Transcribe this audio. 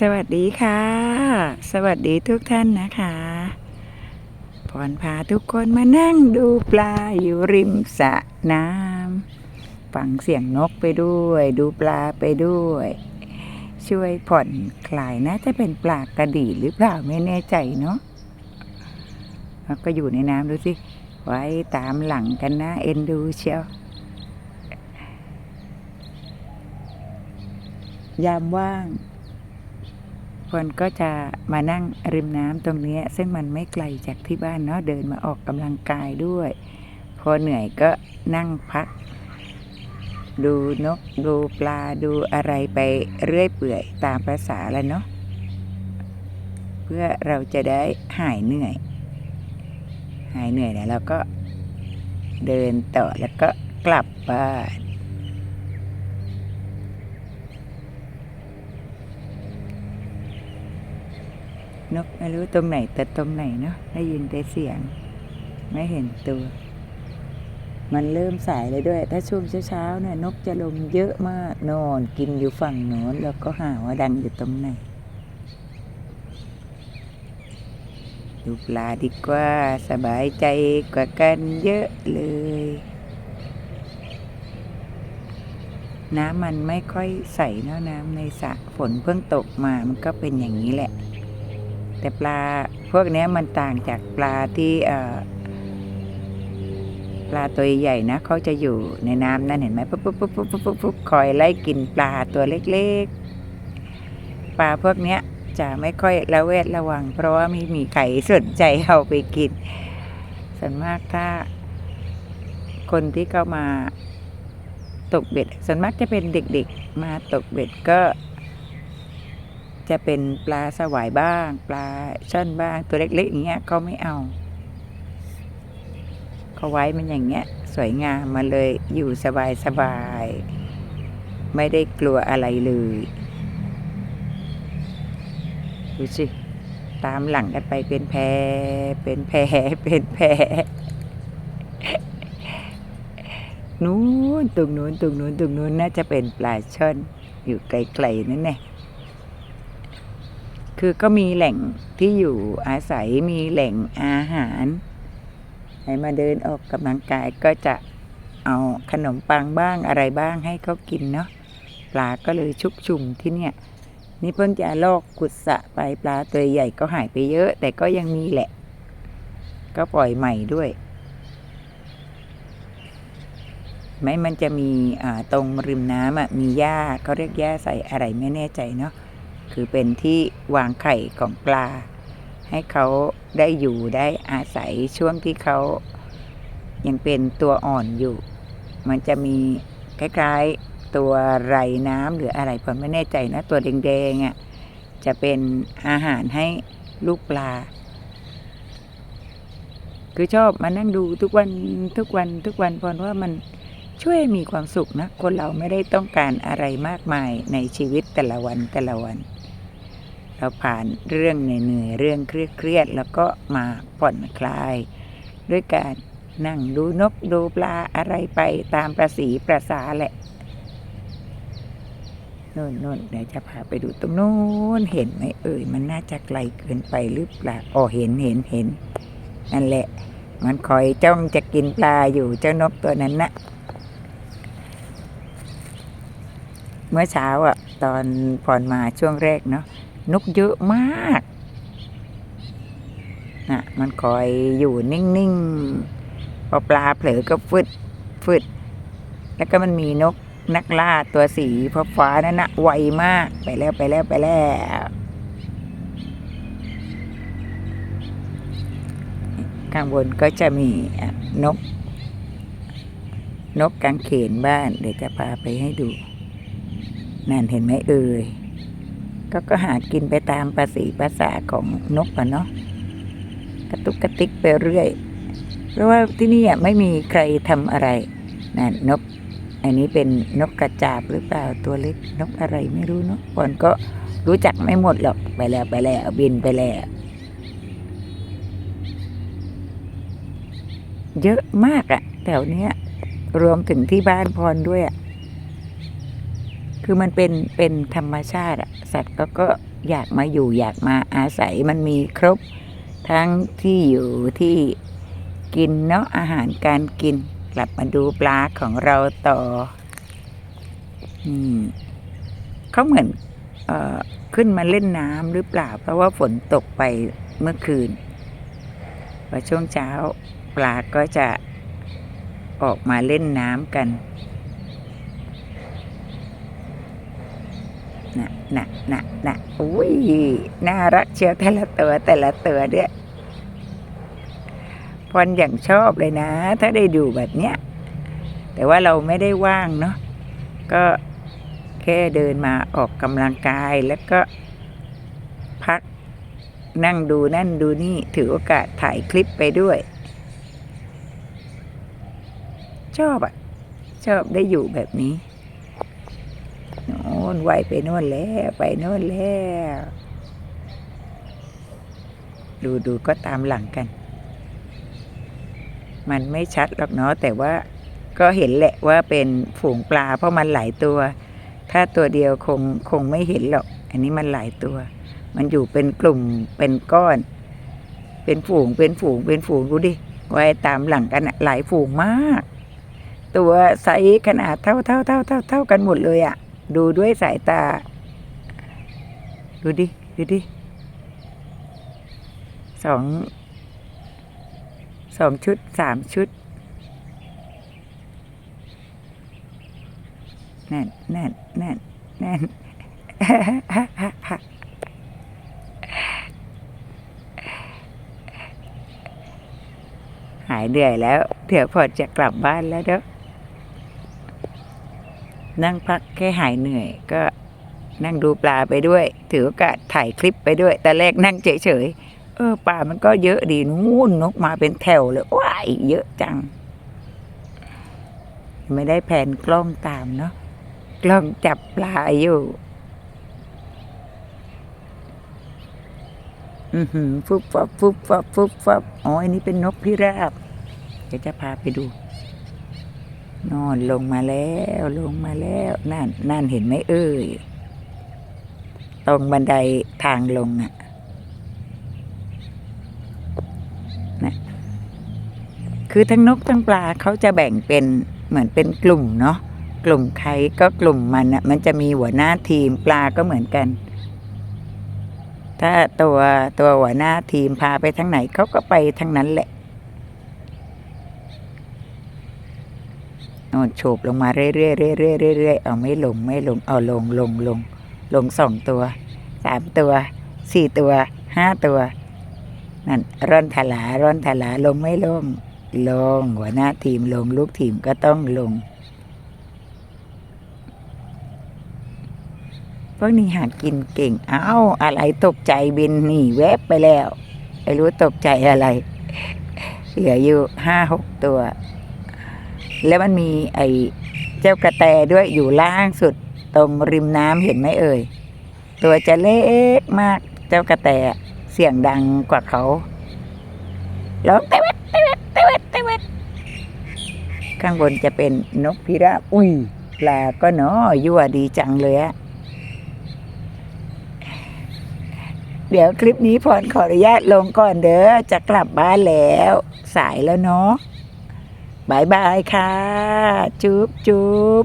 สวัสดีค่ะ สวัสดีทุกท่านนะคะพรพาทุกคนมานั่งดูปลาอยู่ริมสระน้ำฟังเสียงนกไปด้วย ดูปลาไปด้วย ช่วยผ่อนคลายนะจะเป็นปลากระดีหรือเปล่าไม่แน่ใจเนาะแล้วก็อยู่ในน้ำดูสิ ไว้ตามหลังกันนะ เอ็นดูเชียวยามว่าง คนก็จะมานั่งริมน้ำตรงนี้ ซึ่งมันไม่ไกลจากที่บ้านเนาะเดินมาออกกำลังกายด้วย พอเหนื่อยก็นั่งพัก ดูนกดูปลาดูอะไรไปเรื่อยเปื่อยตามภาษาแล้วเนาะเพื่อเราจะได้หายเหนื่อย หายเหนื่อยแล้วเราก็เดินต่อแล้วก็กลับบ้าน นกไม่รู้ตรงไหนแต่ตรงไหนเนาะได้ยินแต่เสียง ไม่เห็นตัว มันเริ่มสายเลยด้วย ถ้าช่วงเช้าๆเนี่ยนกจะลงเยอะมากนอน กินอยู่ฝั่งโน้นแล้วก็หาว่าดังอยู่ตรงไหนดูปลาดีกว่าสบายใจกว่ากันเยอะเลย น้ำมันไม่ค่อยใสเนาะน้ำในสระฝนเพิ่งตกมามันก็เป็นอย่างนี้แหละ แต่ปลาพวกนี้มันต่างจากปลาที่ปลาตัวใหญ่นะเขาจะอยู่ในน้ำนั่นเห็นไหมปุ๊บปุ๊บปุ๊บปุ๊บปุ๊บปุ๊บปุ๊บคอยไล่กินปลาตัวเล็กๆ ปลาพวกนี้จะไม่ค่อยระแวดระวัง เพราะว่าไม่มีใครสนใจเอาไปกิน ส่วนมากถ้า คนที่เข้ามาตกเบ็ด ส่วนมากจะเป็นเด็กๆ มาตกเบ็ดก็ จะเป็นปลาสวายบ้าง ปลาช่อนบ้างตัวเล็กๆอย่างเงี้ยเขาไม่เอาเขาไว้มันอย่างเงี้ย สวยงามมาเลยอยู่สบายสบายๆไม่ได้กลัวอะไรเลยดูสิตามหลังกันไปเป็นแพรเป็นแพรเป็นแพรนู้นตรงนู้นตรงนู้นตรงนู้นน่าจะเป็นปลาช่อนอยู่ไกลๆนั่นแหละ คือก็มีแหล่งที่อยู่อาศัยมีแหล่งอาหารให้มาเดินออกกำลังกายก็จะเอาขนมปังบ้างอะไรบ้างให้เขากินเนาะปลาก็เลยชุกชุมที่เนี่ย นี่เพิ่งจะลอกขุดสะไปปลาตัวใหญ่ก็หายไปเยอะ แต่ก็ยังมีแหละ ก็ปล่อยใหม่ด้วยไหมมันจะมีตรงริมน้ำมีหญ้าเขาเรียกหญ้าใส่อะไรไม่แน่ใจเนาะ คือเป็นที่วางไข่ของปลา ให้เขาได้อยู่ได้อาศัยช่วงที่เขายังเป็นตัวอ่อนอยู่ มันจะมีคล้ายๆตัวไรน้ำหรืออะไรผมไม่แน่ใจนะ ตัวแดงๆอะจะเป็นอาหารให้ลูกปลา คือชอบมานั่งดูทุกวันทุกวันทุกวันเพราะว่ามันช่วยมีความสุขนะ คนเราไม่ได้ต้องการอะไรมากมายในชีวิตแต่ละวันแต่ละวัน เราผ่านเรื่องเหนื่อยๆเรื่องเครียดๆแล้วก็มาผ่อนคลาย ด้วยการนั่งดูนกดูปลาอะไรไปตามประสีประสาแหละนู่นนู่นเดี๋ยวจะพาไปดูตรงนู้นเห็นไหมเอ่ยมันน่าจะไกลเกินไปหรือเปล่าอ๋อเห็นเห็นเห็นนั่นแหละ มันคอยจ้องจะกินปลาอยู่เจ้านกตัวนั้นนะเมื่อเช้าอะ ตอนผ่อนมาช่วงแรกเนาะ นกเยอะมากน่ะมันคอยอยู่นิ่งๆ พอปลาเผลอก็ฟึดฟึด แล้วก็มันมีนกนักล่าตัวสีฟ้าๆนั่นนะไวมากไปแล้วไปแล้วไปแล้วข้างบนก็จะมีนก นกกางเขนบ้าน เดี๋ยวจะพาไปให้ดู นั่นเห็นไหมเอ่ย ก็ก็หากินไปตามภาษีภาษาของนกอะเนาะกระตุกกระติกไปเรื่อย เพราะว่าที่นี่อะไม่มีใครทำอะไรนั่นนก อันนี้เป็นนกกระจาบหรือเปล่าตัวเล็กนกอะไรไม่รู้เนาะก่อนก็รู้จักไม่หมดหรอกไปแล้วไปแล้วบินไปแล้ว เยอะมากอะแถวเนี้ยรวมถึงที่บ้านพรด้วยอะ คือมันเป็นเป็นธรรมชาติสัตว์ก็ก็อยากมาอยู่อยากมาอาศัยมันมีครบ ทั้งที่อยู่ที่กินเนาะอาหารการกินกลับมาดูปลาของเราต่อนี่เขาเหมือนเออขึ้นมาเล่นน้ำหรือเปล่า เพราะว่าฝนตกไปเมื่อคืนพอช่วงเช้าปลาก็จะออกมาเล่นน้ำกัน น่ะน่ะน่ะอุ้ยน่ารักเชียวแต่ละตัวแต่ละตัวเนี่ยพรอย่างชอบเลยนะ ถ้าได้ดูแบบเนี้ยแต่ว่าเราไม่ได้ว่างเนาะก็แค่เดินมาออกกำลังกายแล้วก็พักนั่งดูนั่นดูนี่ถือโอกาสถ่ายคลิปไปด้วย ชอบอะชอบได้อยู่แบบนี้ น่นไหวไปโน่นแล้วไปโน่นแล้ว ดูดูก็ตามหลังกัน มันไม่ชัดหรอกเนาะแต่ว่าก็เห็นแหละว่าเป็นฝูงปลา เพราะมันหลายตัว ถ้าตัวเดียวคงคงไม่เห็นหรอก อันนี้มันหลายตัว มันอยู่เป็นกลุ่มเป็นก้อน เป็นฝูงเป็นฝูงเป็นฝูงดูดิไว้ตามหลังกันอะหลายฝูงมาก ตัวไซส์ขนาดเท่าเท่าเท่าเท่าเท่ากันหมดเลยอะ ดูด้วยสายตา ดูดิ ดูดิสองสองชุดสามชุดแน่นแน่นแน่นแน่นหายเหนื่อยแล้ว เดี๋ยวพอจะกลับบ้านแล้วเด้อ นั่งพักแค่หายเหนื่อย ก็นั่งดูปลาไปด้วย ถือโอกาสถ่ายคลิปไปด้วย แต่แรกนั่งเฉยๆเออปลามันก็เยอะดีนู่นนกมาเป็นแถวเลยว้ายเยอะจัง ไม่ได้แผนกล้องตามเนาะกล้องจับปลาอยู่อือหือฟุบฟับฟุบฟับฟุบฟับอ๋ออันนี้เป็นนกพิราบเดี๋ยวจะพาไปดู นอนลงมาแล้วลงมาแล้วนั่นนั่นเห็นไหมเอ่ยตรงบันไดทางลงน่ะคือทั้งนกทั้งปลาเขาจะแบ่งเป็นเหมือนเป็นกลุ่มเนาะกลุ่มใครก็กลุ่มมันอะมันจะมีหัวหน้าทีมปลาก็เหมือนกัน ถ้าตัวตัวหัวหน้าทีมพาไปทางไหนเขาก็ไปทางนั้นแหละ โอ้โฉบลงมาเรื่อยๆเรื่อยๆเรื่อยๆเอาไม่ลงไม่ลงเอาลงลงลงลงสองตัวสามตัวสี่ตัวห้าตัวนั่นร่อนถลาร่อนถลาลงไม่ลง ลงหัวหน้าทีมลงลูกทีมก็ต้องลงพวกนี้หากินเก่ง เอ้าอะไรตกใจบินหนีแวบไปแล้ว ไม่รู้ตกใจอะไร เหลืออยู่ห้าหกตัว แล้วมันมีไอ้เจ้ากระแตด้วยอยู่ล่างสุดตรงริมน้ำเห็นไหมเอ่ย ตัวจะเล็กมากเจ้ากระแตเสียงดังกว่าเขาร้องเตวดเตวดเตวดเตวดข้างบนจะเป็นนกพิราบอุ้ยปลาก็เนาะยั่วดีจังเลยอะเดี๋ยวคลิปนี้พรขออนุญาตลงก่อนเด้อจะกลับบ้านแล้ว สายแล้วเนาะ บายบายค่ะ จุ๊บจุ๊บ